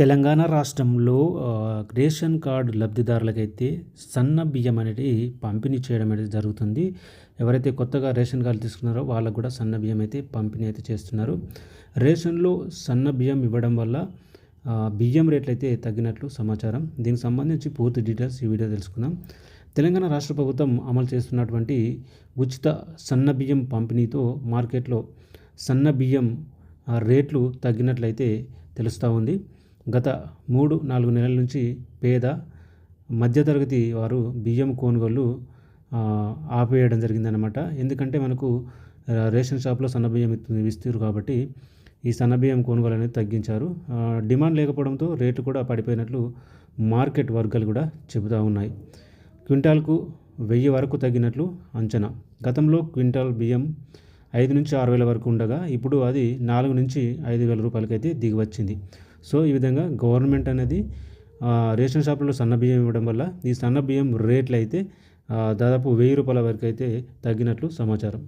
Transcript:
తెలంగాణ రాష్ట్రంలో ration card లబ్ధిదారులకైతే సన్న బియ్యం అనేది పంపిణీ చేయడం అనేది జరుగుతుంది. ఎవరైతే కొత్తగా రేషన్ కార్డు తీసుకున్నారో వాళ్ళకు కూడా సన్న బియ్యం అయితే పంపిణీ అయితే చేస్తున్నారు. రేషన్లో సన్న బియ్యం ఇవ్వడం వల్ల బియ్యం రేట్లు అయితే తగ్గినట్లు సమాచారం. దీనికి సంబంధించి పూర్తి డీటెయిల్స్ ఈ వీడియో తెలుసుకుందాం. తెలంగాణ రాష్ట్ర ప్రభుత్వం అమలు చేస్తున్నటువంటి ఉచిత సన్న బియ్యం పంపిణీతో మార్కెట్లో సన్న బియ్యం రేట్లు తగ్గినట్లయితే తెలుస్తూ ఉంది. గత మూడు నాలుగు నెలల నుంచి పేద మధ్యతరగతి వారు బియ్యం కొనుగోలు ఆపేయడం జరిగిందనమాట ఎందుకంటే మనకు రేషన్ షాప్లో సన్నబియ్యం ఇస్తారు కాబట్టి ఈ సన్నబియ్యం కొనుగోలు అనేది తగ్గించారు. డిమాండ్ లేకపోవడంతో రేట్లు కూడా పడిపోయినట్లు మార్కెట్ వర్గాలు కూడా చెబుతూ ఉన్నాయి. క్వింటాల్కు వెయ్యి వరకు తగ్గినట్లు అంచనా. గతంలో క్వింటాల్ బియ్యం ఐదు నుంచి ఆరు వేల వరకు ఉండగా ఇప్పుడు అది నాలుగు నుంచి ఐదు వేల రూపాయలకైతే దిగి వచ్చింది సో ఈ విధంగా గవర్నమెంట్ అనేది రేషన్ షాపులో సన్న బియ్యం ఇవ్వడం వల్ల ఈ సన్న బియ్యం రేట్లు అయితే దాదాపు వెయ్యి రూపాయల వరకు అయితే తగ్గినట్లు సమాచారం.